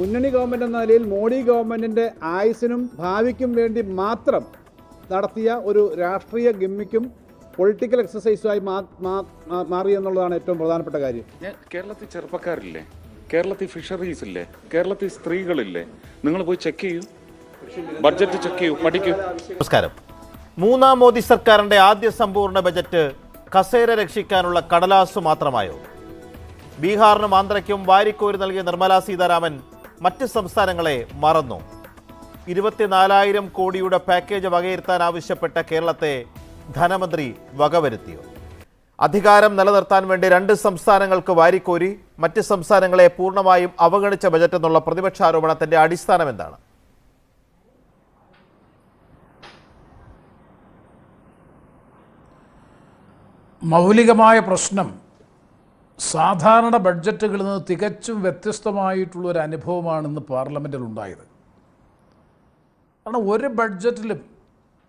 മുന്നണി ഗവൺമെന്റ് എന്ന നിലയിൽ മോഡി ഗവൺമെന്റിന്റെ ആയുസിനും ഭാവിക്കും വേണ്ടി മാത്രം നടത്തിയ ഒരു രാഷ്ട്രീയ ഗിമ്മിക്കും പൊളിറ്റിക്കൽ എക്സസൈസുമായി മാ- മാ- മാ- മാറി എന്നുള്ളതാണ് ഏറ്റവും പ്രധാനപ്പെട്ട കാര്യം. ഞാൻ കേരളത്തിൽ ചെറുപ്പക്കാരില്ലേ? കേരളത്തിൽ ഫിഷറീസ് ഇല്ലേ? കേരളത്തിൽ സ്ത്രീകളില്ലേ? നിങ്ങൾ പോയി ചെക്ക് ചെയ്യൂ. ബഡ്ജറ്റ് ചെക്ക് ചെയ്യൂ. പഠിക്കൂ. നമസ്കാരം. മൂന്നാം മോദി സർക്കാരിന്റെ ആദ്യ സമ്പൂർണ ബജറ്റ് കസേര രക്ഷിക്കാനുള്ള കടലാസ് മാത്രമായോ? ബീഹാറിനും ആന്ധ്രയ്ക്കും വാരിക്കോരി നൽകിയ നിർമ്മലാ സീതാരാമൻ മറ്റ് സംസ്ഥാനങ്ങളെ മറന്നു. ഇരുപത്തിനാലായിരം കോടിയുടെ പാക്കേജ് വകയിരുത്താൻ ആവശ്യപ്പെട്ട കേരളത്തെ ധനമന്ത്രി വകവരുത്തിയോ? അധികാരം നിലനിർത്താൻ വേണ്ടി രണ്ട് സംസ്ഥാനങ്ങൾക്ക് വാരിക്കോരി മറ്റ് സംസ്ഥാനങ്ങളെ പൂർണമായും അവഗണിച്ച ബജറ്റ് എന്നുള്ള പ്രതിപക്ഷ ആരോപണത്തിന്റെ അടിസ്ഥാനം എന്താണ്? മൗലികമായ പ്രശ്നം സാധാരണ ബഡ്ജറ്റുകളിൽ നിന്ന് തികച്ചും വ്യത്യസ്തമായിട്ടുള്ള ഒരു അനുഭവമാണ് ഇന്ന് പാർലമെന്റിൽ ഉണ്ടായത് കാരണം ഒരു ബഡ്ജറ്റിലും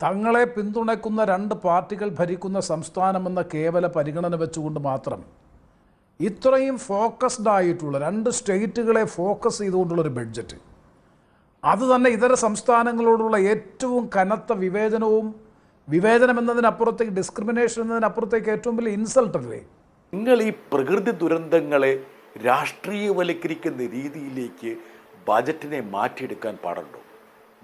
തങ്ങളെ പിന്തുണയ്ക്കുന്ന രണ്ട് പാർട്ടികൾ ഭരിക്കുന്ന സംസ്ഥാനമെന്ന കേവല പരിഗണന വെച്ചുകൊണ്ട് മാത്രം ഇത്രയും ഫോക്കസ്ഡ് ആയിട്ടുള്ള രണ്ട് സ്റ്റേറ്റുകളെ ഫോക്കസ് ചെയ്തുകൊണ്ടുള്ളൊരു ബഡ്ജറ്റ്. അത് തന്നെ ഇതര സംസ്ഥാനങ്ങളോടുള്ള ഏറ്റവും കനത്ത വിവേചനവും വിവേചനം എന്നതിനപ്പുറത്തേക്ക് ഡിസ്ക്രിമിനേഷൻ എന്നതിനപ്പുറത്തേക്ക് ഏറ്റവും വലിയ ഇൻസൾട്ട് അല്ലേ? നിങ്ങൾ ഈ പ്രകൃതി ദുരന്തങ്ങളെ രാഷ്ട്രീയവൽക്കരിക്കുന്ന രീതിയിലേക്ക് ബജറ്റിനെ മാറ്റിയെടുക്കാൻ പാടുണ്ടോ?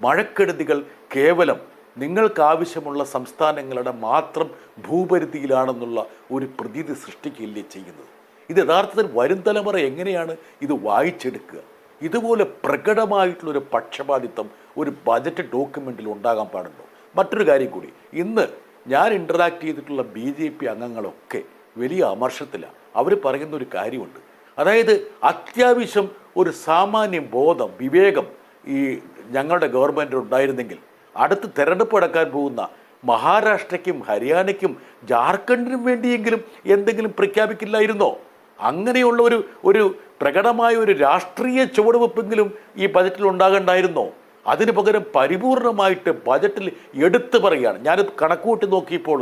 മഴക്കെടുതികൾ കേവലം നിങ്ങൾക്കാവശ്യമുള്ള സംസ്ഥാനങ്ങളുടെ മാത്രം ഭൂപരിധിയിലാണെന്നുള്ള ഒരു പ്രതീതി സൃഷ്ടിക്കുകയല്ലേ ചെയ്യുന്നത്? ഇത് യഥാർത്ഥത്തിൽ വരും തലമുറ എങ്ങനെയാണ് ഇത് വായിച്ചെടുക്കുക? ഇതുപോലെ പ്രകടമായിട്ടുള്ളൊരു പക്ഷപാതിത്വം ഒരു ബജറ്റ് ഡോക്യുമെന്റിൽ ഉണ്ടാകാൻ പാടുണ്ടോ? മറ്റൊരു കാര്യം കൂടി ഇന്ന് ഞാൻ ഇന്ററാക്ട് ചെയ്തിട്ടുള്ള ബി ജെ പി അംഗങ്ങളൊക്കെ വലിയ അമർഷത്തിലാണ്. അവർ പറയുന്ന ഒരു കാര്യമുണ്ട്. അതായത് അത്യാവശ്യം ഒരു സാമാന്യ ബോധം വിവേകം ഈ ഞങ്ങളുടെ ഗവൺമെന്റ് ഉണ്ടായിരുന്നെങ്കിൽ അടുത്ത് തെരഞ്ഞെടുപ്പ് അടക്കാൻ പോകുന്ന മഹാരാഷ്ട്രയ്ക്കും ഹരിയാനയ്ക്കും ജാർഖണ്ഡിനും വേണ്ടിയെങ്കിലും എന്തെങ്കിലും പ്രഖ്യാപിക്കില്ലായിരുന്നോ? അങ്ങനെയുള്ള ഒരു ഒരു പ്രകടമായ ഒരു രാഷ്ട്രീയ ചുവടുവെപ്പെങ്കിലും ഈ ബജറ്റിൽ ഉണ്ടാകണ്ടായിരുന്നോ? അതിന് പകരം പരിപൂർണമായിട്ട് ബജറ്റിൽ എടുത്തു പറയുകയാണ്. ഞാനിത് കണക്കുകൂട്ടി നോക്കിയപ്പോൾ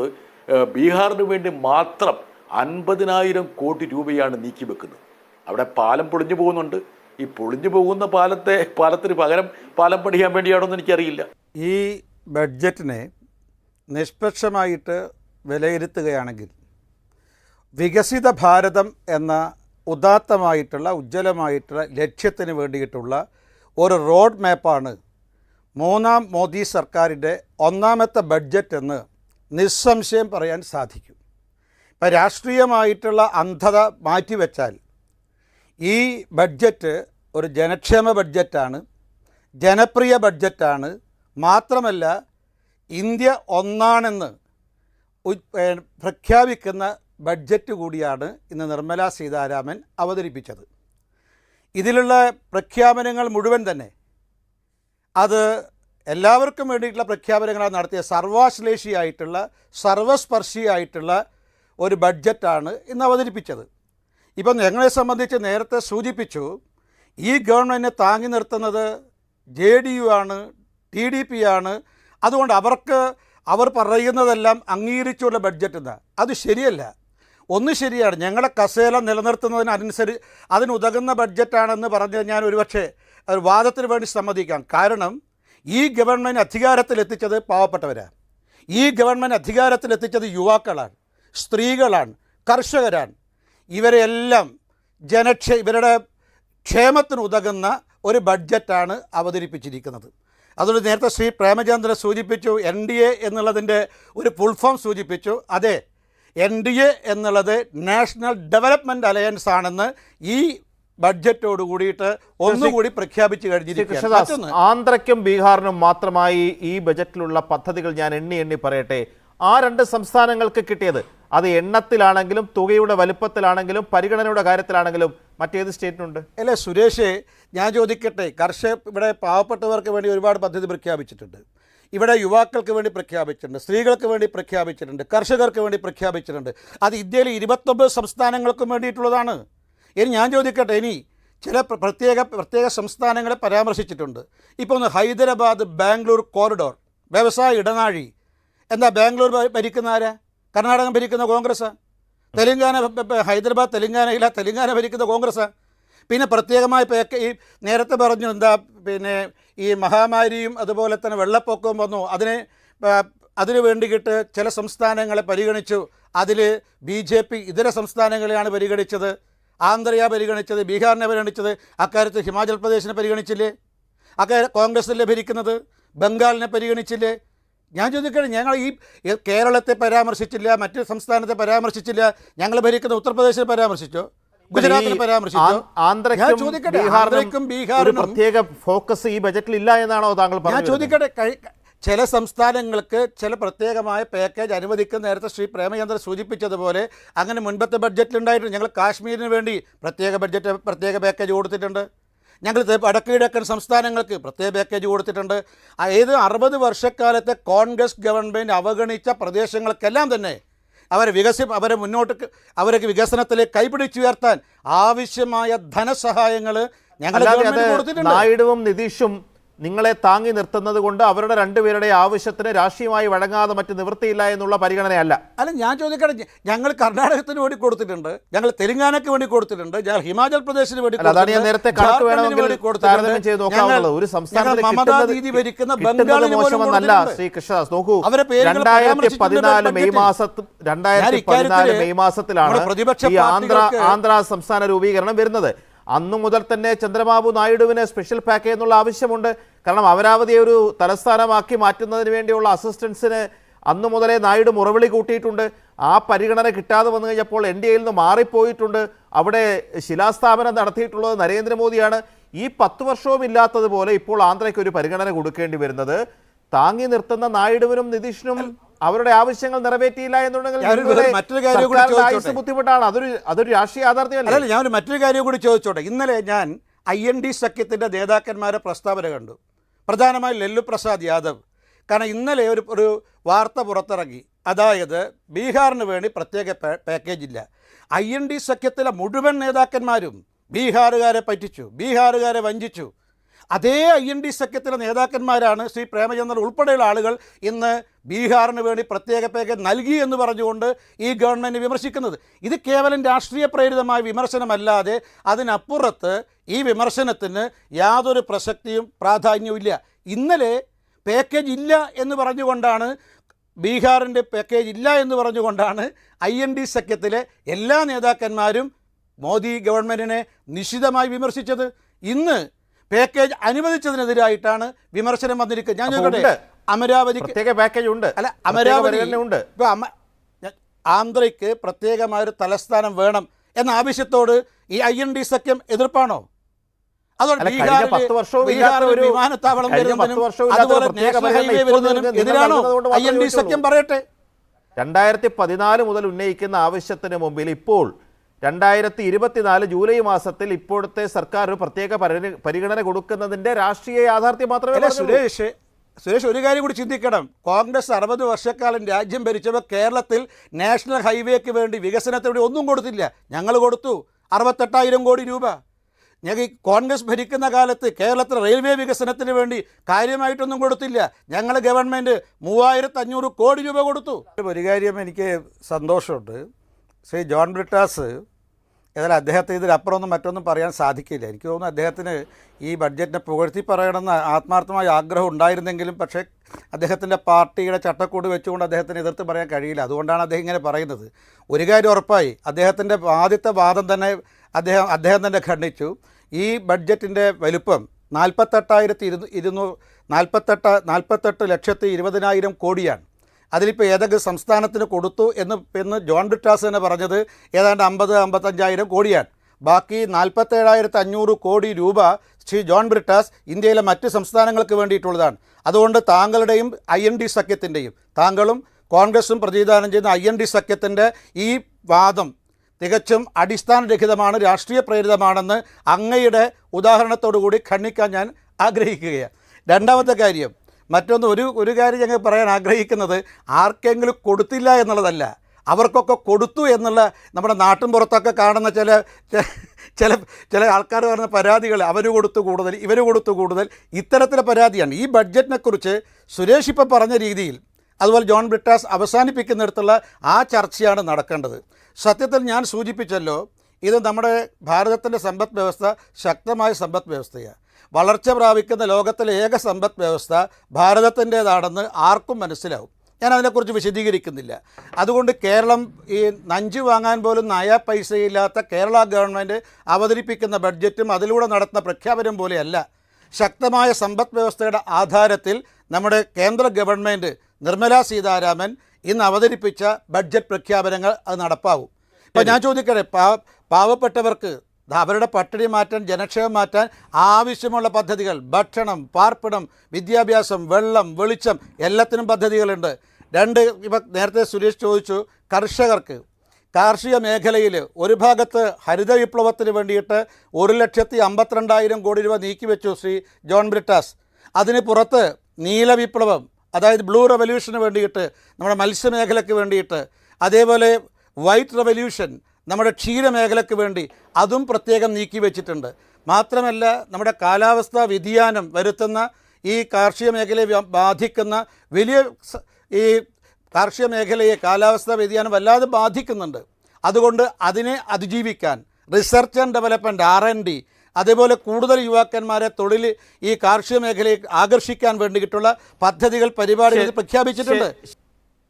ബീഹാറിന് വേണ്ടി മാത്രം അൻപതിനായിരം കോടി രൂപയാണ് നീക്കി വെക്കുന്നത്. അവിടെ പാലം പൊളിഞ്ഞു പോകുന്നുണ്ട്. ഈ പൊളിഞ്ഞു പോകുന്ന പാലത്തെ പാലത്തിന് പകരം പാലം പണിയാൻ വേണ്ടിയാണോ എന്ന് എനിക്കറിയില്ല. ഈ ബഡ്ജറ്റിനെ നിഷ്പക്ഷമായിട്ട് വിലയിരുത്തുകയാണെങ്കിൽ വികസിത ഭാരതം എന്ന ഉദാത്തമായിട്ടുള്ള ഉജ്ജ്വലമായിട്ടുള്ള ലക്ഷ്യത്തിന് വേണ്ടിയിട്ടുള്ള ഒരു റോഡ് മാപ്പാണ് മൂന്നാം മോദി സർക്കാരിന്റെ ഒന്നാമത്തെ ബഡ്ജറ്റ് എന്ന് നിസ്സംശയം പറയാൻ സാധിക്കും. ഇപ്പം രാഷ്ട്രീയമായിട്ടുള്ള അന്ധത മാറ്റിവെച്ചാൽ ഈ ബഡ്ജറ്റ് ഒരു ജനക്ഷേമ ബഡ്ജറ്റാണ് ജനപ്രിയ ബഡ്ജറ്റാണ്. മാത്രമല്ല ഇന്ത്യ ഒന്നാണെന്ന് പ്രഖ്യാപിക്കുന്ന ബഡ്ജറ്റ് കൂടിയാണ് ഇന്ന് നിർമ്മല സീതാരാമൻ അവതരിപ്പിച്ചത്. ഇതിലുള്ള പ്രഖ്യാപനങ്ങൾ മുഴുവൻ തന്നെ അത് എല്ലാവർക്കും വേണ്ടിയിട്ടുള്ള പ്രഖ്യാപനങ്ങളാണ് നടത്തിയ സർവാശ്ലേഷിയായിട്ടുള്ള സർവസ്പർശിയായിട്ടുള്ള ഒരു ബഡ്ജറ്റാണ് ഇന്ന് അവതരിപ്പിച്ചത്. ഇപ്പം ഞങ്ങളെ സംബന്ധിച്ച് നേരത്തെ സൂചിപ്പിച്ചു ഈ ഗവൺമെന്റിനെ താങ്ങി നിർത്തുന്നത് ജെ ഡി യു ആണ് ടി ഡി പി ആണ്. അതുകൊണ്ട് അവർക്ക് അവർ പറയുന്നതെല്ലാം അംഗീകരിച്ചുള്ള ബഡ്ജറ്റ് എന്നാണ് അത് ശരിയല്ല. ഒന്ന് ശരിയാണ് ഞങ്ങളെ കസേല നിലനിർത്തുന്നതിനനുസരിച്ച് അതിനുതകുന്ന ബഡ്ജറ്റാണെന്ന് പറഞ്ഞ് ഞാൻ ഒരുപക്ഷെ ഒരു വാദത്തിന് വേണ്ടി സമ്മതിക്കാം. കാരണം ഈ ഗവൺമെന്റ് അധികാരത്തിലെത്തിച്ചത് പാവപ്പെട്ടവരാണ് ഈ ഗവൺമെന്റ് അധികാരത്തിലെത്തിച്ചത് യുവാക്കളാണ്. സ്ത്രീകളാണ് കർഷകരാണ്. ഇവരെല്ലാം ജനക്ഷേ ഇവരുടെ ക്ഷേമത്തിന് ഉതകുന്ന ഒരു ബഡ്ജറ്റാണ് അവതരിപ്പിച്ചിരിക്കുന്നത്. അതുകൊണ്ട് നേരത്തെ ശ്രീ പ്രേമചന്ദ്രൻ സൂചിപ്പിച്ചു എൻ ഡി എ എന്നുള്ളതിന്റെ ഒരു ഫുൾഫോം സൂചിപ്പിച്ചു. അതെ എൻ ഡി എ എന്നുള്ളത് നാഷണൽ ഡെവലപ്മെന്റ് അലയൻസ് ആണെന്ന് ഈ ബഡ്ജറ്റോട് കൂടിയിട്ട് ഒന്നുകൂടി പ്രഖ്യാപിച്ചു കഴിഞ്ഞിരിക്കുന്നു ആന്ധ്രയ്ക്കും ബീഹാറിനും മാത്രമായി ഈ ബജറ്റിലുള്ള പദ്ധതികൾ ഞാൻ എണ്ണി എണ്ണി പറയട്ടെ? ആ രണ്ട് സംസ്ഥാനങ്ങൾക്ക് കിട്ടിയത് അത് എണ്ണത്തിലാണെങ്കിലും തുകയുടെ വലുപ്പത്തിലാണെങ്കിലും പരിഗണനയുടെ കാര്യത്തിലാണെങ്കിലും മറ്റേത് സ്റ്റേറ്റിനുണ്ട്? അല്ലേ സുരേഷ് ഞാൻ ചോദിക്കട്ടെ കർഷക ഇവിടെ പാവപ്പെട്ടവർക്ക് വേണ്ടി ഒരുപാട് പദ്ധതി പ്രഖ്യാപിച്ചിട്ടുണ്ട്. ഇവിടെ യുവാക്കൾക്ക് വേണ്ടി പ്രഖ്യാപിച്ചിട്ടുണ്ട് സ്ത്രീകൾക്ക് വേണ്ടി പ്രഖ്യാപിച്ചിട്ടുണ്ട് കർഷകർക്ക് വേണ്ടി പ്രഖ്യാപിച്ചിട്ടുണ്ട്. അത് ഇന്ത്യയിലെ ഇരുപത്തൊമ്പത് സംസ്ഥാനങ്ങൾക്കും വേണ്ടിയിട്ടുള്ളതാണ്. ഇനി ഞാൻ ചോദിക്കട്ടെ ഇനി ചില പ്രത്യേക പ്രത്യേക സംസ്ഥാനങ്ങളെ പരാമർശിച്ചിട്ടുണ്ട്. ഇപ്പോൾ ഒന്ന് ഹൈദരാബാദ് ബാംഗ്ലൂർ കോറിഡോർ വ്യവസായ ഇടനാഴി. എന്താ ബാംഗ്ലൂർ ഭരിക്കുന്ന ആരാ? കർണാടകം ഭരിക്കുന്ന കോൺഗ്രസ് തെലുങ്കാന ഹൈദരാബാദ് തെലുങ്കാനയില തെലങ്കാന ഭരിക്കുന്ന കോൺഗ്രസ്. പിന്നെ പ്രത്യേകമായി ഈ നേരത്തെ പറഞ്ഞു എന്താ പിന്നെ ഈ മഹാമാരിയും അതുപോലെ തന്നെ വെള്ളപ്പൊക്കവും വന്നു. അതിനെ അതിനു വേണ്ടിയിട്ട് ചില സംസ്ഥാനങ്ങളെ പരിഗണിച്ചു. അതിൽ ബി ജെ പി ഇതര സംസ്ഥാനങ്ങളെയാണ് പരിഗണിച്ചത്. ആന്ധ്രയെ പരിഗണിച്ചത് ബീഹാറിനെ പരിഗണിച്ചത്. അക്കാര്യത്തിൽ ഹിമാചൽ പ്രദേശിനെ പരിഗണിച്ചില്ലേ? അക്കാര്യം കോൺഗ്രസിലെ ഭരിക്കുന്നത്? ബംഗാളിനെ പരിഗണിച്ചില്ലേ? ഞാൻ ചോദിക്കട്ടെ ഞങ്ങൾ ഈ കേരളത്തെ പരാമർശിച്ചില്ല മറ്റു സംസ്ഥാനത്തെ പരാമർശിച്ചില്ല ഞങ്ങൾ ഭരിക്കുന്ന ഉത്തർപ്രദേശിൽ പരാമർശിച്ചോ? ഗുജറാത്തിനെ പരാമർശിച്ചോ? ഞാൻ ചോദിക്കട്ടെ, ബീഹാറിനും ആന്ധ്രയ്ക്കും ഒരു ബീഹാറിനും പ്രത്യേക ഫോക്കസ് ഈ ബജറ്റിൽ ഇല്ല എന്നാണോ താങ്കൾ ഞാൻ ചോദിക്കട്ടെ ചില സംസ്ഥാനങ്ങൾക്ക് ചില പ്രത്യേകമായ പാക്കേജ് അനുവദിക്കുന്ന നേരത്തെ ശ്രീ പ്രേമചന്ദ്രൻ സൂചിപ്പിച്ചതുപോലെ അങ്ങനെ മുൻപത്തെ ബഡ്ജറ്റിൽ ഉണ്ടായിട്ടുണ്ട്. ഞങ്ങൾ കാശ്മീരിന് വേണ്ടി പ്രത്യേക ബഡ്ജറ്റ് പ്രത്യേക പാക്കേജ് കൊടുത്തിട്ടുണ്ട്. ഞങ്ങൾ വടക്ക് കിഴക്കൻ സംസ്ഥാനങ്ങൾക്ക് പ്രത്യേക പാക്കേജ് കൊടുത്തിട്ടുണ്ട്. ഏത് അറുപത് വർഷക്കാലത്തെ കോൺഗ്രസ് ഗവൺമെന്റ് അവഗണിച്ച പ്രദേശങ്ങൾക്കെല്ലാം തന്നെ അവരെ വികസി അവരെ മുന്നോട്ട് അവരൊക്കെ വികസനത്തിൽ വികസനത്തിലേക്ക് കൈപിടിച്ചുയർത്താൻ ആവശ്യമായ ധനസഹായങ്ങൾ ഞങ്ങൾ നായിഡുവും നിതീഷും നിങ്ങളെ താങ്ങി നിർത്തുന്നത് കൊണ്ട് അവരുടെ രണ്ടുപേരുടെ ആവശ്യത്തിന് രാഷ്ട്രീയമായി വഴങ്ങാതെ മറ്റ് നിവൃത്തിയില്ല എന്നുള്ള പരിഗണനയല്ല. അല്ല ഞാൻ ചോദിക്കട്ടെ ഞങ്ങൾ കർണാടകത്തിന് വേണ്ടി കൊടുത്തിട്ടുണ്ട് ഞങ്ങൾ തെലങ്കാനയ്ക്ക് വേണ്ടി കൊടുത്തിട്ടുണ്ട് ഞങ്ങൾ ഹിമാചൽ പ്രദേശിന് വേണ്ടി അതാണ് ഞാൻ നേരത്തെ കണക്ക് വേണമെങ്കിൽ ഒരു സംസ്ഥാനത്തിന് ഭരിക്കുന്ന കിട്ടുന്നത് ബംഗാളിന് പോലും മോശമെന്നല്ല കൊടുത്തിട്ടുണ്ട്. ശ്രീ കൃഷ്ണദാസ്. നോക്കൂ രണ്ടായിരത്തി പതിനാല് മെയ് മാസത്തിൽ രണ്ടായിരത്തി പതിനാല് മെയ് മാസത്തിലാണ് ഈ ആന്ധ്ര ആന്ധ്ര സംസ്ഥാന രൂപീകരണം വരുന്നത്. അന്നു മുതൽ തന്നെ ചന്ദ്രബാബു നായിഡുവിന് സ്പെഷ്യൽ പാക്കേജ് എന്നുള്ള ആവശ്യമുണ്ട്. കാരണം അമരാവതിയെ ഒരു തലസ്ഥാനമാക്കി മാറ്റുന്നതിന് വേണ്ടിയുള്ള അസിസ്റ്റൻസിന് അന്നു മുതലേ നായിഡു മുറവിളി കൂട്ടിയിട്ടുണ്ട്. ആ പരിഗണന കിട്ടാതെ വന്നു കഴിഞ്ഞപ്പോൾ എൻ ഡി എയിൽ നിന്ന് മാറിപ്പോയിട്ടുണ്ട്. അവിടെ ശിലാസ്ഥാപനം നടത്തിയിട്ടുള്ളത് നരേന്ദ്രമോദിയാണ്. ഈ പത്ത് വർഷവും ഇല്ലാത്തതുപോലെ ഇപ്പോൾ ആന്ധ്രയ്ക്ക് ഒരു പരിഗണന കൊടുക്കേണ്ടി വരുന്നത്. താങ്ങി നിർത്തുന്ന നായിഡുവിനും നിതീഷിനും അവരുടെ ആവശ്യങ്ങൾ നിറവേറ്റിയില്ല എന്നുണ്ടെങ്കിൽ ഞാനൊരു മറ്റൊരു കാര്യം കൂടി? ബുദ്ധിമുട്ടാണ്. അതൊരു അതൊരു രാഷ്ട്രീയ യാഥാർത്ഥ്യമല്ലേ? അല്ലല്ല ഞാൻ ഒരു മറ്റൊരു കാര്യം കൂടി ചോദിച്ചോട്ടെ? ഇന്നലെ ഞാൻ ഐ എൻ ഡി സഖ്യത്തിന്റെ നേതാക്കന്മാരെ പ്രസ്താവന കണ്ടു. പ്രധാനമായും ലല്ലു പ്രസാദ് യാദവ്. കാരണം ഇന്നലെ ഒരു ഒരു വാർത്ത പുറത്തിറങ്ങി. അതായത് ബീഹാറിന് വേണ്ടി പ്രത്യേക പാ- പാക്കേജ് ഇല്ല. ഐ എൻ ഡി സഖ്യത്തിലെ മുഴുവൻ നേതാക്കന്മാരും ബീഹാറുകാരെ പറ്റിച്ചു ബീഹാറുകാരെ വഞ്ചിച്ചു. അതേ ഐ എൻ ഡി സഖ്യത്തിലെ നേതാക്കന്മാരാണ് ശ്രീ പ്രേമചന്ദ്രൻ ഉൾപ്പെടെയുള്ള ആളുകൾ ഇന്ന് ബീഹാറിന് വേണ്ടി പ്രത്യേക പേക്ക് നൽകി എന്ന് പറഞ്ഞുകൊണ്ട് ഈ ഗവൺമെന്റ് വിമർശിക്കുന്നത്. ഇത് കേവലം രാഷ്ട്രീയ പ്രേരിതമായ വിമർശനമല്ലാതെ അതിനപ്പുറത്ത് ഈ വിമർശനത്തിന് യാതൊരു പ്രസക്തിയും പ്രാധാന്യവും ഇല്ല. ഇന്നലെ പാക്കേജ് ഇല്ല എന്ന് പറഞ്ഞുകൊണ്ടാണ് ബീഹാറിന്റെ പാക്കേജ് ഇല്ല എന്ന് പറഞ്ഞുകൊണ്ടാണ് ഐ എൻ ഡി സഖ്യത്തിലെ എല്ലാ നേതാക്കന്മാരും മോദി ഗവൺമെന്റിനെ നിശിതമായി വിമർശിച്ചത്. ഇന്ന് പാക്കേജ് അനുവദിച്ചതിനെതിരായിട്ടാണ് വിമർശനം വന്നിരിക്കുന്നത്. ഞാൻ ചോദിക്കട്ടെ? അമരാവതി പ്രത്യേക പാക്കേജ് ഉണ്ട്. അല്ല അമരാവതി ഉണ്ട്. ഇപ്പോൾ അമ ആന്ധ്രയ്ക്ക് പ്രത്യേകമായൊരു തലസ്ഥാനം വേണം എന്ന ആവശ്യത്തോട് ഈ ഐ എൻ ഡി സഖ്യം എതിർപ്പാണോ? വിമാനത്താവളം എതിരാണോ? ഐ എൻ ഡി സഖ്യം പറയട്ടെ. രണ്ടായിരത്തി പതിനാല് മുതൽ ഉന്നയിക്കുന്ന ആവശ്യത്തിന് മുമ്പിൽ ഇപ്പോൾ രണ്ടായിരത്തി ഇരുപത്തിനാല് ജൂലൈ മാസത്തിൽ ഇപ്പോഴത്തെ സർക്കാർ ഒരു പ്രത്യേക പരിഗണന- പരിഗണന കൊടുക്കുന്നതിന്റെ രാഷ്ട്രീയ യാഥാർത്ഥ്യം മാത്രമേ സുരേഷ് സുരേഷ് ഒരു കാര്യം കൂടി ചിന്തിക്കണം. കോൺഗ്രസ് അറുപത് വർഷക്കാലം രാജ്യം ഭരിച്ചപ്പോൾ കേരളത്തിൽ നാഷണൽ ഹൈവേക്ക് വേണ്ടി വികസനത്തിന് വേണ്ടി ഒന്നും കൊടുത്തില്ല. ഞങ്ങൾ കൊടുത്തു. അറുപത്തെട്ടായിരം കോടി രൂപ. ഞങ്ങൾ ഈ കോൺഗ്രസ് ഭരിക്കുന്ന കാലത്ത് കേരളത്തിൽ റെയിൽവേ വികസനത്തിന് വേണ്ടി കാര്യമായിട്ടൊന്നും കൊടുത്തില്ല. ഞങ്ങൾ ഗവൺമെന്റ് മൂവായിരത്തഞ്ഞൂറ് കോടി രൂപ കൊടുത്തു. ഒരു കാര്യം എനിക്ക് സന്തോഷമുണ്ട്. ശ്രീ ജോൺ ബ്രിട്ടാസ് ഏതായാലും അദ്ദേഹത്തെ ഇതിലപ്പുറമൊന്നും മറ്റൊന്നും പറയാൻ സാധിക്കില്ല. എനിക്ക് തോന്നുന്നു അദ്ദേഹത്തിന് ഈ ബഡ്ജറ്റിനെ പുകഴ്ത്തി പറയണമെന്ന് ആത്മാർത്ഥമായ ആഗ്രഹം ഉണ്ടായിരുന്നെങ്കിലും പക്ഷേ അദ്ദേഹത്തിന്റെ പാർട്ടിയുടെ ചട്ടക്കൂട് വെച്ചുകൊണ്ട് അദ്ദേഹത്തിന് എതിർത്ത് പറയാൻ കഴിയില്ല. അതുകൊണ്ടാണ് അദ്ദേഹം ഇങ്ങനെ പറയുന്നത്. ഒരു കാര്യം ഉറപ്പായി അദ്ദേഹത്തിന്റെ ആദ്യത്തെ വാദം തന്നെ അദ്ദേഹം അദ്ദേഹം തന്നെ ഖണ്ഡിച്ചു. ഈ ബഡ്ജറ്റിന്റെ വലുപ്പം നാൽപ്പത്തെട്ടായിരത്തി ഇരുന്നൂ ഇരുന്നൂ നാൽപ്പത്തെട്ട് നാൽപ്പത്തെട്ട് ലക്ഷത്തി ഇരുപതിനായിരം കോടിയാണ്. അതിലിപ്പോൾ ഏതെങ്കിലും സംസ്ഥാനത്തിന് കൊടുത്തു എന്ന് എന്ന് ജോൺ ബ്രിട്ടാസ് തന്നെ പറഞ്ഞത് ഏതാണ്ട് അമ്പത് അമ്പത്തഞ്ചായിരം കോടിയാണ്. ബാക്കി നാൽപ്പത്തേഴായിരത്തി അഞ്ഞൂറ് കോടി രൂപ ശ്രീ ജോൺ ബ്രിട്ടാസ് ഇന്ത്യയിലെ മറ്റ് സംസ്ഥാനങ്ങൾക്ക് വേണ്ടിയിട്ടുള്ളതാണ്. അതുകൊണ്ട് താങ്കളുടെയും ഐ എൻ ഡി സഖ്യത്തിന്റെയും താങ്കളും കോൺഗ്രസും പ്രതിനിധാനം ചെയ്യുന്ന ഐ എൻ ഡി സഖ്യത്തിന്റെ ഈ വാദം തികച്ചും അടിസ്ഥാനരഹിതമാണ് രാഷ്ട്രീയ പ്രേരിതമാണെന്ന് അങ്ങയുടെ ഉദാഹരണത്തോടു കൂടി ഖണ്ഡിക്കാൻ ഞാൻ ആഗ്രഹിക്കുകയാണ്. രണ്ടാമത്തെ കാര്യം മറ്റൊന്ന് ഒരു ഒരു കാര്യം ഞങ്ങൾ പറയാൻ ആഗ്രഹിക്കുന്നത് ആർക്കെങ്കിലും കൊടുത്തില്ല എന്നുള്ളതല്ല. അവർക്കൊക്കെ കൊടുത്തു എന്നുള്ള നമ്മുടെ നാട്ടിൻ പുറത്തൊക്കെ കാണുന്ന ചില ചില ചില ആൾക്കാർ പറയുന്ന പരാതികൾ അവർ കൊടുത്തു കൂടുതൽ ഇവർ കൊടുത്തു കൂടുതൽ ഇത്തരത്തിലെ പരാതിയാണ്. ഈ ബഡ്ജറ്റിനെക്കുറിച്ച് സുരേഷ് ഇപ്പം പറഞ്ഞ രീതിയിൽ അതുപോലെ ജോൺ ബ്രിട്ടാസ് അവസാനിപ്പിക്കുന്നിടത്തുള്ള ആ ചർച്ചയാണ് നടക്കേണ്ടത്. സത്യത്തിൽ ഞാൻ സൂചിപ്പിച്ചല്ലോ ഇത് നമ്മുടെ ഭാരതത്തിന്റെ സമ്പദ് വ്യവസ്ഥ ശക്തമായ സമ്പദ് വ്യവസ്ഥയാണ്. വളർച്ച പ്രാപിക്കുന്ന ലോകത്തിലെ ഏക സമ്പദ് വ്യവസ്ഥ ഭാരതത്തിന്റേതാണെന്ന് ആർക്കും മനസ്സിലാവും. ഞാൻ അതിനെക്കുറിച്ച് വിശദീകരിക്കുന്നില്ല. അതുകൊണ്ട് കേരളം ഈ നഞ്ച് വാങ്ങാൻ പോലും നയ പൈസയില്ലാത്ത കേരള ഗവൺമെന്റ് അവതരിപ്പിക്കുന്ന ബഡ്ജറ്റും അതിലൂടെ നടത്തുന്ന പ്രഖ്യാപനം പോലെയല്ല. ശക്തമായ സമ്പദ് വ്യവസ്ഥയുടെ ആധാരത്തിൽ നമ്മുടെ കേന്ദ്ര ഗവൺമെന്റ് നിർമ്മലാ സീതാരാമൻ ഇന്ന് അവതരിപ്പിച്ച ബഡ്ജറ്റ് പ്രഖ്യാപനങ്ങൾ അത് നടപ്പാവും. ഇപ്പം ഞാൻ ചോദിക്കട്ടെ പാവപ്പെട്ടവർക്ക് അവരുടെ പട്ടിണി മാറ്റാൻ ജനക്ഷേമം മാറ്റാൻ ആവശ്യമുള്ള പദ്ധതികൾ. ഭക്ഷണം പാർപ്പിടം വിദ്യാഭ്യാസം വെള്ളം വെളിച്ചം എല്ലാത്തിനും പദ്ധതികളുണ്ട്. രണ്ട് ഇപ്പം നേരത്തെ സുരേഷ് ചോദിച്ചു കർഷകർക്ക് കാർഷിക മേഖലയിൽ ഒരു ഭാഗത്ത് ഹരിത വിപ്ലവത്തിന് വേണ്ടിയിട്ട് ഒരു ലക്ഷത്തി അമ്പത്തിരണ്ടായിരം കോടി രൂപ നീക്കിവെച്ചു ശ്രീ ജോൺ ബ്രിട്ടാസ്. അതിന് പുറത്ത് നീല വിപ്ലവം അതായത് ബ്ലൂ റെവല്യൂഷന് വേണ്ടിയിട്ട് നമ്മുടെ മത്സ്യമേഖലയ്ക്ക് വേണ്ടിയിട്ട് അതേപോലെ വൈറ്റ് റെവല്യൂഷൻ നമ്മുടെ ക്ഷീരമേഖലയ്ക്ക് വേണ്ടി അതും പ്രത്യേകം നീക്കി വെച്ചിട്ടുണ്ട്. മാത്രമല്ല നമ്മുടെ കാലാവസ്ഥാ വ്യതിയാനം വരുത്തുന്ന ഈ കാർഷിക മേഖലയെ ബാധിക്കുന്ന വലിയ ഈ കാർഷിക മേഖലയെ കാലാവസ്ഥാ വ്യതിയാനം വല്ലാതെ ബാധിക്കുന്നുണ്ട്. അതുകൊണ്ട് അതിനെ അതിജീവിക്കാൻ research and development R N D അതേപോലെ കൂടുതൽ യുവാക്കന്മാരെ തൊഴിൽ ഈ കാർഷിക മേഖലയെ ആകർഷിക്കാൻ വേണ്ടിയിട്ടുള്ള പദ്ധതികൾ പരിപാടികൾ. പ്രഖ്യാപിച്ചിട്ടുണ്ട്.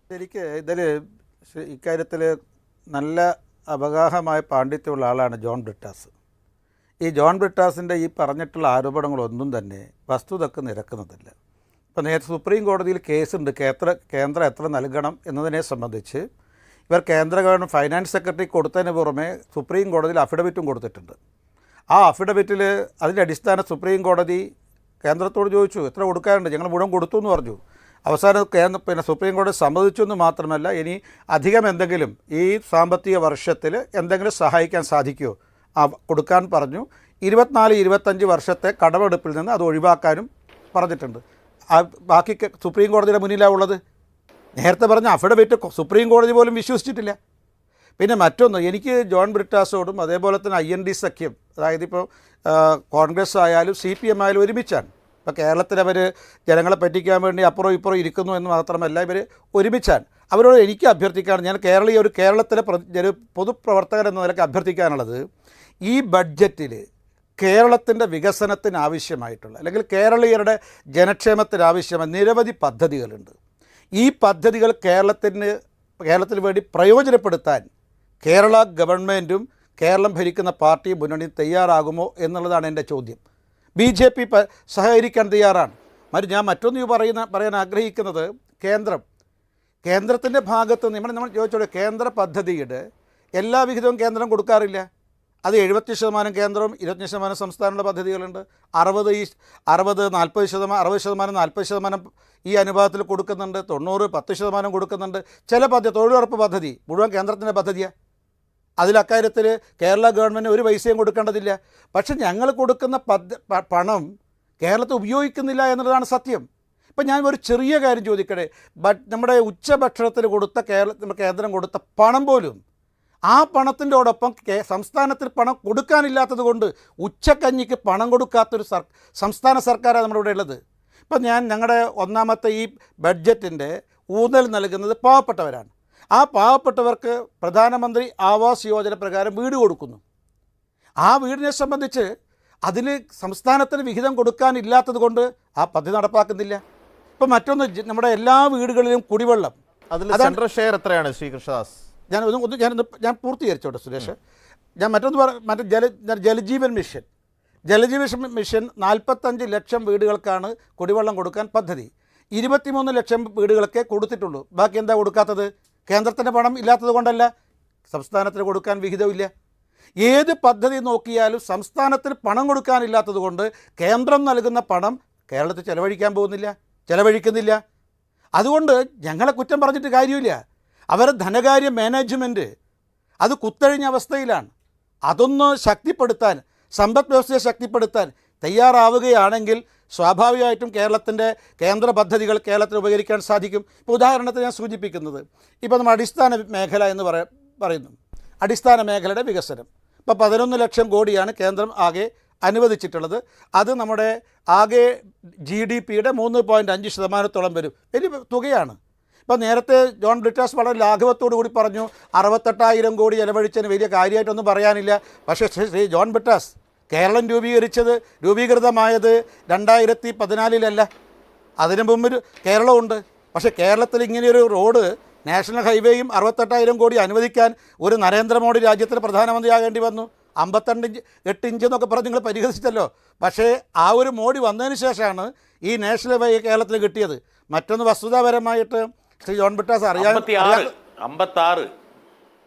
ശരിക്കും ഇതിൽ ഇക്കാര്യത്തിൽ നല്ല അപഗാഹമായ പാണ്ഡിത്യമുള്ള ആളാണ് ജോൺ ബ്രിട്ടാസ്. ഈ ജോൺ ബ്രിട്ടാസിന്റെ ഈ പറഞ്ഞിട്ടുള്ള ആരോപണങ്ങളൊന്നും തന്നെ വസ്തുതക്ക് നിരക്കുന്നതില്ല. ഇപ്പോൾ നേരത്തെ സുപ്രീം കോടതിയിൽ കേസുണ്ട് കേന്ദ്ര കേന്ദ്രം എത്ര നൽകണം എന്നതിനെ സംബന്ധിച്ച് ഇവർ കേന്ദ്ര ഗവൺമെന്റ് ഫൈനാൻസ് സെക്രട്ടറി കൊടുത്തതിന് പുറമെ സുപ്രീം കോടതിയിൽ അഫിഡവിറ്റും കൊടുത്തിട്ടുണ്ട്. ആ അഫിഡവിറ്റിൽ അതിന്റെ അടിസ്ഥാനം സുപ്രീം കോടതി കേന്ദ്രത്തോട് ചോദിച്ചു എത്ര കൊടുക്കാറുണ്ട് ഞങ്ങൾ മുഴുവൻ കൊടുത്തു എന്ന് പറഞ്ഞു. അവസാനം കേന്ദ്ര പിന്നെ സുപ്രീം കോടതി സമ്മതിച്ചു എന്ന് മാത്രമല്ല ഇനി അധികം എന്തെങ്കിലും ഈ സാമ്പത്തിക വർഷത്തിൽ എന്തെങ്കിലും സഹായിക്കാൻ സാധിക്കുമോ കൊടുക്കാൻ പറഞ്ഞു. ഇരുപത്തിനാല് ഇരുപത്തഞ്ച് വർഷത്തെ കടമെടുപ്പിൽ നിന്ന് അത് ഒഴിവാക്കാനും പറഞ്ഞിട്ടുണ്ട്. ബാക്കി സുപ്രീം കോടതിയുടെ മുന്നിലാണ് ഉള്ളത്? നേരത്തെ പറഞ്ഞ അഫിഡവിറ്റ് സുപ്രീം കോടതി പോലും വിശ്വസിച്ചിട്ടില്ല. പിന്നെ മറ്റൊന്ന് എനിക്ക് ജോൺ ബ്രിട്ടാസോടും അതേപോലെ തന്നെ ഐ എൻ ഡി സഖ്യം അതായത് ഇപ്പോൾ കോൺഗ്രസ് ആയാലും സി പി എം ആയാലും ഒരുമിച്ചാണ്. ഇപ്പോൾ കേരളത്തിൽ അവർ ജനങ്ങളെ പറ്റിക്കാൻ വേണ്ടി അപ്പുറം ഇപ്പുറം ഇരിക്കുന്നു എന്ന് മാത്രമല്ല ഇവർ ഒരുമിച്ചാണ്. അവരോട് എനിക്ക് അഭ്യർത്ഥിക്കാൻ ഞാൻ കേരളീയ ഒരു കേരളത്തിലെ ഒരു പൊതുപ്രവർത്തകൻ എന്ന നിലയ്ക്ക് അഭ്യർത്ഥിക്കാനുള്ളത് ഈ ബഡ്ജറ്റിൽ കേരളത്തിന്റെ വികസനത്തിന് ആവശ്യമായിട്ടുള്ള അല്ലെങ്കിൽ കേരളീയരുടെ ജനക്ഷേമത്തിന് ആവശ്യമായ നിരവധി പദ്ധതികളുണ്ട്. ഈ പദ്ധതികൾ കേരളത്തിന് കേരളത്തിന് വേണ്ടി പ്രയോജനപ്പെടുത്താൻ കേരള ഗവൺമെന്റും കേരളം ഭരിക്കുന്ന പാർട്ടി മുന്നണി തയ്യാറാകുമോ എന്നുള്ളതാണ് എന്റെ ചോദ്യം. ബി ജെ പി സഹകരിക്കാൻ തയ്യാറാണ്. മറ്റു ഞാൻ മറ്റൊന്ന് പറയുന്ന പറയാൻ ആഗ്രഹിക്കുന്നത് കേന്ദ്രം. കേന്ദ്രത്തിന്റെ ഭാഗത്ത് നമ്മൾ നമ്മൾ ചോദിച്ചോളൂ കേന്ദ്ര പദ്ധതിയുടെ എല്ലാ വിഹിതവും കേന്ദ്രം കൊടുക്കാറില്ല? അത് എഴുപത്തി ശതമാനം കേന്ദ്രവും ഇരുപത്തഞ്ച് ശതമാനം സംസ്ഥാനമുള്ള പദ്ധതികളുണ്ട്. അറുപത് ഈ അറുപത് നാൽപ്പത് ശതമാനം അറുപത് ശതമാനം നാൽപ്പത് ശതമാനം ഈ അനുപാതത്തിൽ കൊടുക്കുന്നുണ്ട്. തൊണ്ണൂറ് പത്ത് ശതമാനം കൊടുക്കുന്നുണ്ട്. ചില പദ്ധതി തൊഴിലുറപ്പ് പദ്ധതി മുഴുവൻ കേന്ദ്രത്തിന്റെ പദ്ധതിയാണ് അതിൽ അക്കാര്യത്തിൽ കേരള ഗവൺമെന്റ് ഒരു പൈസയും കൊടുക്കേണ്ടതില്ല. പക്ഷെ ഞങ്ങൾ കൊടുക്കുന്ന പണം കേരളത്തിൽ ഉപയോഗിക്കുന്നില്ല എന്നുള്ളതാണ് സത്യം. ഇപ്പം ഞാൻ ഒരു ചെറിയ കാര്യം ചോദിക്കട്ടെ. ബട്ട് നമ്മുടെ ഉച്ചഭക്ഷണത്തിന് കൊടുത്ത കേരള കേന്ദ്രം കൊടുത്ത പണം പോലും ആ പണത്തിന്റെയോടൊപ്പം സംസ്ഥാനത്തിൽ പണം കൊടുക്കാനില്ലാത്തത് കൊണ്ട് ഉച്ചക്കഞ്ഞിക്ക് പണം കൊടുക്കാത്തൊരു സർ സംസ്ഥാന സർക്കാരാണ് നമ്മുടെ ഇവിടെ ഉള്ളത്. ഇപ്പം ഞാൻ ഞങ്ങളുടെ ഒന്നാമത്തെ ഈ ബഡ്ജറ്റിന്റെ ഊന്നൽ നൽകുന്നത് പാവപ്പെട്ടവരാണ്. ആ പാവപ്പെട്ടവർക്ക് പ്രധാനമന്ത്രി ആവാസ് യോജന പ്രകാരം വീട് കൊടുക്കുന്നു. ആ വീടിനെ സംബന്ധിച്ച് അതിന് സംസ്ഥാനത്തിന് വിഹിതം കൊടുക്കാനില്ലാത്തത് കൊണ്ട് ആ പദ്ധതി നടപ്പാക്കുന്നില്ല. ഇപ്പം മറ്റൊന്ന് നമ്മുടെ എല്ലാ വീടുകളിലും കുടിവെള്ളം. അതിൽ സെൻട്രൽ ഷെയർ എത്രയാണ് ശ്രീകൃഷ്ണദാസ്? ഞാൻ ഒന്ന് ഒന്ന് ഞാനൊന്ന് ഞാൻ പൂർത്തീകരിച്ചോട്ടെ സുരേഷ്. ഞാൻ മറ്റൊന്ന് പറ മറ്റേ ജല ഞാൻ ജലജീവൻ മിഷൻ. ജലജീവൻ മിഷൻ നാൽപ്പത്തഞ്ച് ലക്ഷം വീടുകൾക്കാണ് കുടിവെള്ളം കൊടുക്കാൻ പദ്ധതി. ഇരുപത്തിമൂന്ന് ലക്ഷം വീടുകളൊക്കെ കൊടുത്തിട്ടുള്ളൂ. ബാക്കി എന്താ കൊടുക്കാത്തത്? കേന്ദ്രത്തിന്റെ പണം ഇല്ലാത്തത് കൊണ്ടല്ല. സംസ്ഥാനത്തിന് കൊടുക്കാൻ വിഹിതമില്ല ഏത് പദ്ധതി നോക്കിയാലും സംസ്ഥാനത്തിന് പണം കൊടുക്കാനില്ലാത്തത് കൊണ്ട് കേന്ദ്രം നൽകുന്ന പണം കേരളത്തിൽ ചെലവഴിക്കാൻ പോകുന്നില്ല ചെലവഴിക്കുന്നില്ല. അതുകൊണ്ട് ഞങ്ങളെ കുറ്റം പറഞ്ഞിട്ട് കാര്യമില്ല. അവരെ ധനകാര്യ മാനേജ്മെന്റ് അത് കുത്തഴിഞ്ഞ അവസ്ഥയിലാണ്. അതൊന്ന് ശക്തിപ്പെടുത്താൻ സമ്പദ് വ്യവസ്ഥയെ ശക്തിപ്പെടുത്താൻ തയ്യാറാവുകയാണെങ്കിൽ സ്വാഭാവികമായിട്ടും കേരളത്തിന്റെ കേന്ദ്ര പദ്ധതികൾ കേരളത്തിന് ഉപകരിക്കാൻ സാധിക്കും. ഇപ്പോൾ ഉദാഹരണത്തിന് ഞാൻ സൂചിപ്പിക്കുന്നത്. ഇപ്പോൾ നമ്മൾ അടിസ്ഥാന മേഖല എന്ന് പറ പറയുന്നു. അടിസ്ഥാന മേഖലയുടെ വികസനം. ഇപ്പോൾ പതിനൊന്ന് ലക്ഷം കോടിയാണ് കേന്ദ്രം ആകെ അനുവദിച്ചിട്ടുള്ളത്. അത് നമ്മുടെ ആകെ ജി ഡി പിയുടെ മൂന്ന് പോയിന്റ് അഞ്ച് ശതമാനത്തോളം വരും. വലിയ തുകയാണ്. ഇപ്പം നേരത്തെ ജോൺ ബ്രിട്ടാസ് വളരെ ലാഘവത്തോടു കൂടി പറഞ്ഞു അറുപത്തെട്ടായിരം കോടി ചെലവഴിച്ചതിന് വലിയ കാര്യമായിട്ടൊന്നും പറയാനില്ല. പക്ഷേ ശ്രീ ജോൺ ബ്രിട്ടാസ് കേരളം രൂപീകരിച്ചത് രൂപീകൃതമായത് രണ്ടായിരത്തി പതിനാലിലല്ല അതിനു മുമ്പ് ഒരു കേരളമുണ്ട്. പക്ഷേ കേരളത്തിൽ ഇങ്ങനെയൊരു റോഡ് നാഷണൽ ഹൈവേയും അറുപത്തെട്ടായിരം കോടി അനുവദിക്കാൻ ഒരു നരേന്ദ്രമോദി രാജ്യത്തിന് പ്രധാനമന്ത്രിയാകേണ്ടി വന്നു. അമ്പത്തിരണ്ട് ഇഞ്ച് എട്ട് ഇഞ്ച് എന്നൊക്കെ പറഞ്ഞ് നിങ്ങൾ പരിഹസിച്ചല്ലോ. പക്ഷേ ആ ഒരു മോഡി വന്നതിന് ശേഷമാണ് ഈ നാഷണൽ ഹൈവേ കേരളത്തിൽ കിട്ടിയത്. മറ്റൊന്ന് വസ്തുതാപരമായിട്ട് ശ്രീ ജോൺ ബിട്ടാസ് അറിയാൻ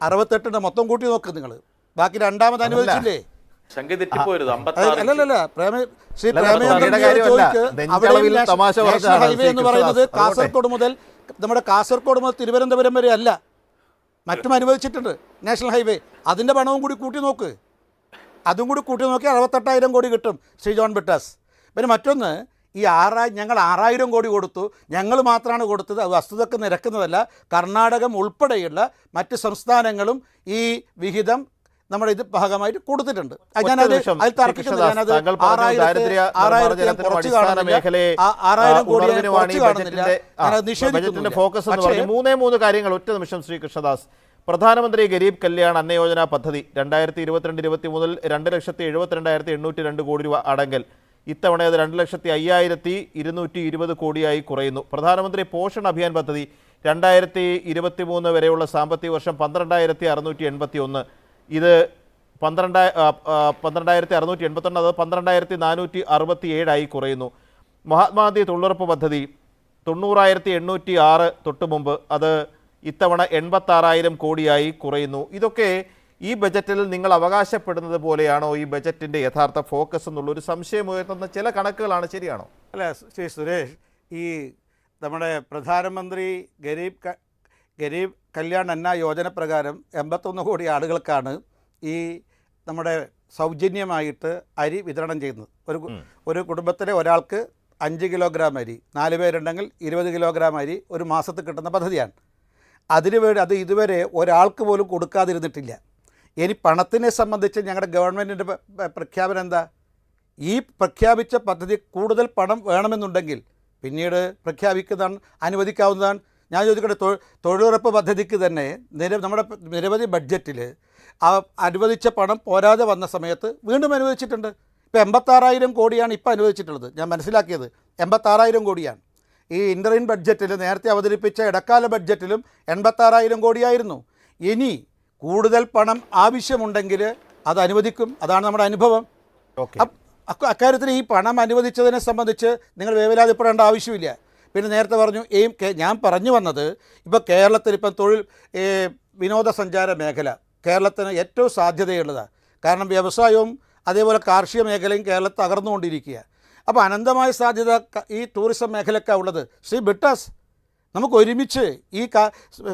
അറുപത്തെട്ടിന്റെ മൊത്തം കൂട്ടി നോക്ക് നിങ്ങൾ. ബാക്കി രണ്ടാമത് അനുവദിച്ചില്ലേ? അല്ലല്ല പ്രേമ ശ്രീ പ്രേമചന്ദ്രൻ ഹൈവേ എന്ന് പറയുന്നത് കാസർഗോഡ് മുതൽ നമ്മുടെ കാസർഗോഡ് മുതൽ തിരുവനന്തപുരം വരെ അല്ല. മറ്റും അനുവദിച്ചിട്ടുണ്ട് നാഷണൽ ഹൈവേ. അതിന്റെ പണവും കൂടി കൂട്ടി നോക്ക്. അതും കൂടി കൂട്ടി നോക്കി അറുപത്തെട്ടായിരം കോടി കിട്ടും ശ്രീ ജോൺ ബിട്ടാസ് പിന്നെ മറ്റൊന്ന് ഈ ആറായി ഞങ്ങൾ ആറായിരം കോടി കൊടുത്തു. ഞങ്ങൾ മാത്രമാണ് കൊടുത്തത്. അത് വസ്തുതക്ക് നിരക്കുന്നതല്ല. കർണാടകം ഉൾപ്പെടെയുള്ള മറ്റ് സംസ്ഥാനങ്ങളും ഈ വിഹിതം നമ്മുടെ ഇത് ഭാഗമായിട്ട് കൊടുത്തിട്ടുണ്ട്. ഞാനത് അതിൽ തർക്കിക്കുന്നത് ഞാനത് ആറായിരം കുറച്ച് കാണുന്നില്ല. ആറായിരം കോടി കുറച്ച് കാണുന്നില്ല. ഞാനത് നിഷേധിക്കുന്നില്ല. ഫോക്കസ് എന്ന് പക്ഷേ പറഞ്ഞു മൂന്നേ മൂന്ന് കാര്യങ്ങൾ ഒറ്റ നിമിഷം ശ്രീ കൃഷ്ണദാസ് പ്രധാനമന്ത്രി ഗരീബ് കല്യാൺ അന്നയോജന പദ്ധതി രണ്ടായിരത്തി ഇരുപത്തിരണ്ട് ഇരുപത്തി മൂന്നിൽ രണ്ട് ലക്ഷത്തി എഴുപത്തിരണ്ടായിരത്തി എണ്ണൂറ്റി രണ്ട് കോടി രൂപ അടങ്ങൽ ഇത്തവണ അത് രണ്ട് ലക്ഷത്തി അയ്യായിരത്തി ഇരുന്നൂറ്റി ഇരുപത് കോടിയായി കുറയുന്നു. പ്രധാനമന്ത്രി പോഷൺ അഭിയാൻ പദ്ധതി രണ്ടായിരത്തി ഇരുപത്തി മൂന്ന് വരെയുള്ള സാമ്പത്തിക വർഷം പന്ത്രണ്ടായിരത്തി അറുന്നൂറ്റി എൺപത്തി ഒന്ന് ഇത് പന്ത്രണ്ട് പന്ത്രണ്ടായിരത്തി അറുന്നൂറ്റി എൺപത്തൊന്ന് അത് പന്ത്രണ്ടായിരത്തി നാനൂറ്റി അറുപത്തി ഏഴായി കുറയുന്നു. മഹാത്മാഗാന്ധി തൊഴിലുറപ്പ് പദ്ധതി തൊണ്ണൂറായിരത്തി എണ്ണൂറ്റി ആറ് തൊട്ട് മുമ്പ് അത് ഇത്തവണ എൺപത്താറായിരം കോടിയായി കുറയുന്നു. ഇതൊക്കെ ഈ ബജറ്റിൽ നിങ്ങൾ അവകാശപ്പെടുന്നത് പോലെയാണോ ഈ ബജറ്റിന്റെ യഥാർത്ഥ ഫോക്കസ് എന്നുള്ളൊരു സംശയം ഉയർത്തുന്ന ചില കണക്കുകളാണ് ശരിയാണോ? അല്ല ശ്രീ സുരേഷ് ഈ നമ്മുടെ പ്രധാനമന്ത്രി ഗരീബ് ഗരീബ് കല്യാൺ അന്ന യോജന പ്രകാരം എൺപത്തൊന്ന് കോടി ആളുകൾക്കാണ് ഈ നമ്മുടെ സൗജന്യമായിട്ട് അരി വിതരണം ചെയ്യുന്നത്. ഒരു ഒരു കുടുംബത്തിലെ ഒരാൾക്ക് അഞ്ച് കിലോഗ്രാം അരി നാല് പേരുണ്ടെങ്കിൽ ഇരുപത് കിലോഗ്രാം അരി ഒരു മാസത്തിൽ കിട്ടുന്ന പദ്ധതിയാണ്. അതിനു വേണ്ടി അത് ഇതുവരെ ഒരാൾക്ക് പോലും കൊടുക്കാതിരുന്നിട്ടില്ല. ഇനി പണത്തിനെ സംബന്ധിച്ച് ഞങ്ങളുടെ ഗവൺമെന്റിന്റെ പ്രഖ്യാപനം എന്താ? ഈ പ്രഖ്യാപിച്ച പദ്ധതി കൂടുതൽ പണം വേണമെന്നുണ്ടെങ്കിൽ പിന്നീട് പ്രഖ്യാപിക്കുന്നതാണ് അനുവദിക്കാവുന്നതാണ്. ഞാൻ ചോദിക്കട്ടെ തൊഴിലുറപ്പ് പദ്ധതിക്ക് തന്നെ നിര നമ്മുടെ നിരവധി ബഡ്ജറ്റിൽ ആ അനുവദിച്ച പണം പോരാതെ വന്ന സമയത്ത് വീണ്ടും അനുവദിച്ചിട്ടുണ്ട്. ഇപ്പോൾ എൺപത്താറായിരം കോടിയാണ് ഇപ്പോൾ അനുവദിച്ചിട്ടുള്ളത്. ഞാൻ മനസ്സിലാക്കിയത് എൺപത്താറായിരം കോടിയാണ്. ഈ ഇന്ററിൻ ബഡ്ജറ്റിൽ നേരത്തെ അവതരിപ്പിച്ച ഇടക്കാല ബഡ്ജറ്റിലും എൺപത്താറായിരം കോടിയായിരുന്നു. ഇനി കൂടുതൽ പണം ആവശ്യമുണ്ടെങ്കിൽ അത് അനുവദിക്കും. അതാണ് നമ്മുടെ അനുഭവം. അക്കാര്യത്തിൽ ഈ പണം അനുവദിച്ചതിനെ സംബന്ധിച്ച് നിങ്ങൾ വേവലാതിപ്പെടേണ്ട ആവശ്യമില്ല. പിന്നെ നേരത്തെ പറഞ്ഞു ഈ ഞാൻ പറഞ്ഞു വന്നത് ഇപ്പോൾ കേരളത്തിൽ ഇപ്പം തൊഴിൽ വിനോദസഞ്ചാര മേഖല കേരളത്തിന് ഏറ്റവും സാധ്യതയുള്ളതാണ് കാരണം വ്യവസായവും അതേപോലെ കാർഷിക മേഖലയും കേരളത്തിൽ തകർന്നുകൊണ്ടിരിക്കുക അപ്പോൾ അനന്തമായ സാധ്യത ഈ ടൂറിസം മേഖലയ്ക്കാണ് ഉള്ളത്. ശ്രീ ബിട്ടാസ് നമുക്ക് ഒരുമിച്ച് ഈ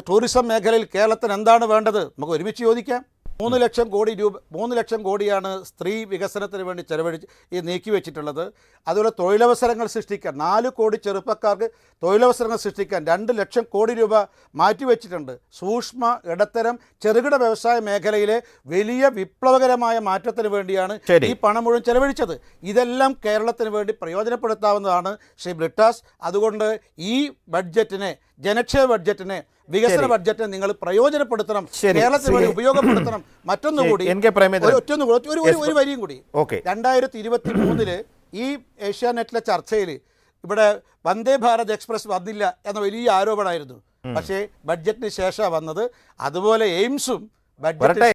ടൂറിസം മേഖലയിൽ കേരളത്തിന് എന്താണ് വേണ്ടത്? നമുക്ക് ഒരുമിച്ച് ചോദിക്കാം. മൂന്ന് ലക്ഷം കോടി രൂപ മൂന്ന് ലക്ഷം കോടിയാണ് സ്ത്രീ വികസനത്തിന് വേണ്ടി ചെലവഴിച്ച് ഈ നീക്കി വെച്ചിട്ടുള്ളത്. അതുപോലെ തൊഴിലവസരങ്ങൾ സൃഷ്ടിക്കാൻ നാല് കോടി ചെറുപ്പക്കാർക്ക് തൊഴിലവസരങ്ങൾ സൃഷ്ടിക്കാൻ രണ്ട് ലക്ഷം കോടി രൂപ മാറ്റിവെച്ചിട്ടുണ്ട് സൂക്ഷ്മ ഇടത്തരം ചെറുകിട വ്യവസായ മേഖലയിലെ വലിയ വിപ്ലവകരമായ മാറ്റത്തിന് വേണ്ടിയാണ് ഈ പണം മുഴുവൻ ചെലവഴിച്ചത്. ഇതെല്ലാം കേരളത്തിന് വേണ്ടി പ്രയോജനപ്പെടുത്താവുന്നതാണ് ശ്രീ ബ്രിട്ടാസ്. അതുകൊണ്ട് ഈ ബഡ്ജറ്റിനെ ജനക്ഷേമ ബഡ്ജറ്റിനെ വികസന. ബഡ്ജറ്റിനെ നിങ്ങൾ പ്രയോജനപ്പെടുത്തണം കേരളത്തിൽ കേരളത്തിന് ഉപയോഗപ്പെടുത്തണം. മറ്റൊന്നുകൂടി. ഒരു- വരിയും കൂടി. രണ്ടായിരത്തി ഇരുപത്തി മൂന്നിൽ ഈ ഏഷ്യാനെറ്റിലെ ചർച്ചയിൽ ഇവിടെ വന്ദേ ഭാരത് എക്സ്പ്രസ് വന്നില്ല എന്ന വലിയ ആരോപണമായിരുന്നു. പക്ഷേ ബഡ്ജറ്റിന് ശേഷമാണ് വന്നത്. അതുപോലെ എയിംസും ബഡ്ജറ്റിന് വരട്ടെ.